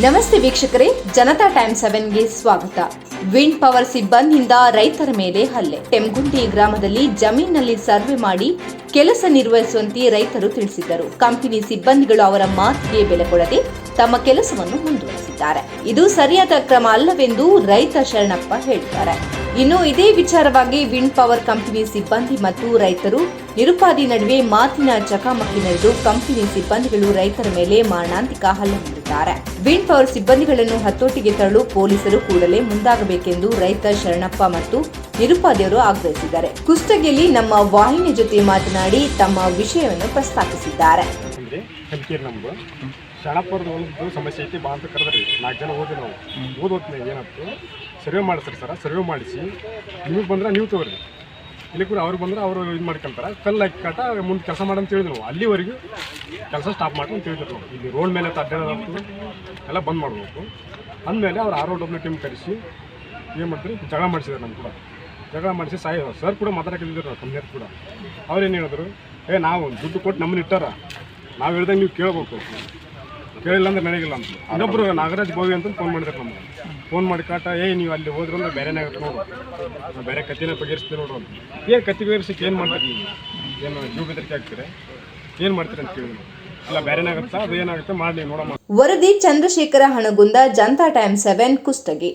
ನಮಸ್ತೆ ವೀಕ್ಷಕರೇ, ಜನತಾ ಟೈಮ್ ಸೆವೆನ್ಗೆ ಸ್ವಾಗತ. ವಿಂಡ್ ಪವರ್ ಸಿಬ್ಬಂದಿಯಿಂದ ರೈತರ ಮೇಲೆ ಹಲ್ಲೆ. ಟೆಂಗುಂಡಿ ಗ್ರಾಮದಲ್ಲಿ ಜಮೀನಿನಲ್ಲಿ ಸರ್ವೆ ಮಾಡಿ ಕೆಲಸ ನಿರ್ವಹಿಸುವಂತೆ ರೈತರು ತಿಳಿಸಿದ್ದರು. ಕಂಪನಿ ಸಿಬ್ಬಂದಿಗಳು ಅವರ ಮಾತಿಗೆ ಬೆಲೆ ಕೊಡದೆ ತಮ್ಮ ಕೆಲಸವನ್ನು ಮುಂದುವರೆಸಿದ್ದಾರೆ. ಇದು ಸರಿಯಾದ ಕ್ರಮ ಅಲ್ಲವೆಂದು ರೈತ ಶರಣಪ್ಪ ಹೇಳಿದ್ದಾರೆ. ಇನ್ನು ಇದೇ ವಿಚಾರವಾಗಿ ವಿಂಡ್ ಪವರ್ ಕಂಪನಿ ಸಿಬ್ಬಂದಿ ಮತ್ತು ರೈತರು ನಿರುಪಾದಿ ನಡುವೆ ಮಾತಿನ ಚಕಮಕಿ ನಡೆದು ಕಂಪನಿ ಸಿಬ್ಬಂದಿಗಳು ರೈತರ ಮೇಲೆ ಮಾರಣಾಂತಿಕ ಹಲ್ಲೆ ಮಾಡಿದ್ದಾರೆ. ವಿಂಡ್ ಪವರ್ ಸಿಬ್ಬಂದಿಗಳನ್ನು ಹತೋಟಿಗೆ ತರಲು ಪೊಲೀಸರು ಕೂಡಲೇ ಮುಂದಾಗಬೇಕೆಂದು ರೈತ ಶರಣಪ್ಪ ಮತ್ತು ನಿರುಪಾದಿಯವರು ಆಗ್ರಹಿಸಿದ್ದಾರೆ. ಕುಷ್ಟಗಿಯಲ್ಲಿ ನಮ್ಮ ವಾಹಿನಿ ಜೊತೆ ಮಾತನಾಡಿ ತಮ್ಮ ವಿಷಯವನ್ನು ಪ್ರಸ್ತಾಪಿಸಿದ್ದಾರೆ. ಶರಣಪ್ಪರದ್ದು ಒಂದು ಸಮಸ್ಯೆ ಐತಿ ಬಾ ಅಂತ ಕರೆದ್ರಿ. ನಾಲ್ಕು ಜನ ಹೋದ್ವಿ ನಾವು. ಓದ್ ಹೋಗ್ತೀನಿ ಏನಾಯ್ತು ಸರ್ವೆ ಮಾಡಿಸ್ರಿ ಸರ ಸರ್ವೆ ಮಾಡಿಸಿ. ನಿಮಗೆ ಬಂದ್ರೆ ನೀವು ತಗೋರಿ. ಇಲ್ಲಿ ಕೂಡ ಅವ್ರು ಬಂದ್ರೆ ಅವರು ಇದು ಮಾಡ್ಕೊಂತಾರೆ. ಕಲ್ಲು ಹಾಕಿ ಕಾಟ ಮುಂದೆ ಕೆಲಸ ಮಾಡಂತ ಹೇಳಿದ್ರು. ನಾವು ಅಲ್ಲಿವರೆಗೂ ಕೆಲಸ ಸ್ಟಾಪ್ ಮಾಡಿ ಅಂತ ಹೇಳಿದ್ರು ನಾವು ಇಲ್ಲಿ ರೋಡ್ ಮೇಲೆ ಅಡ್ಡಾಡೋದು ಎಲ್ಲ ಬಂದ್ ಮಾಡಬೇಕು. ಅಂದಮೇಲೆ ಅವ್ರು ಆರ್ ಡಬ್ಲ್ಯೂ ಟೀಮ್ ಕರೆಸಿ ಏನು ಮಾಡ್ತಾರೆ? ಜಗಳ ಮಾಡಿಸಿದ್ರು ನಮ್ಮ ಕೂಡ. ಜಗಳ ಮಾಡಿಸಿ ಸಾಯಿ ಸರ್ ಕೂಡ ನಾವು ಕೂಡ. ಕೂಡ ಅವ್ರೇನು ಹೇಳಿದ್ರು? ಏ ನಾವು ದುಡ್ಡು ಕೊಟ್ಟು ನಮ್ಮನ್ನ ಇಟ್ಟಾರ. ನಾವು ಹೇಳ್ದಂಗೆ ನೀವು ಕೇಳ್ಬೇಕು. ಕೇಳಿಲ್ಲ ಅಂದ್ರೆ ನಡೆಯಿಲ್ಲ ಅಂತ. ಇನ್ನೊಬ್ರು ನಾಗರಾಜ್ ಬೋವಿ ಅಂತ ಫೋನ್ ಮಾಡಿದ್ರು ನಮ್ಗೆ. ಫೋನ್ ಮಾಡಿ ಕಾಟ ಏ ನೀವು ಅಲ್ಲಿ ಹೋದ್ರು ಅಂದ್ರೆ ಬೇರೆನೇ ಆಗುತ್ತೆ ನೋಡು. ಬೇರೆ ಕತ್ತಿನ ಬಗೆಹರಿಸ್ತೀವಿ ನೋಡು ಅಂತ. ಏನು ಕತ್ತಿ ಬಗೆಹರಿಸಕ್ಕೆ ಏನು ಮಾಡ್ತೀರಿ ಏನು ಜೀವ ಬೆದರಿಕೆ ಹಾಕ್ತೀರಿ ಏನು ಮಾಡ್ತೀರಿ ಅಂತ ಕೇಳಿದ್ರು. ಇಲ್ಲ ಬೇರೆನೇ ಅದು ಏನಾಗುತ್ತೆ? ಮಾಡಿ ವರದಿ ಚಂದ್ರಶೇಖರ ಹಣಗುಂದ ಜನತಾ ಟೈಮ್ ಸೆವೆನ್, ಕುಷ್ಟಗಿ.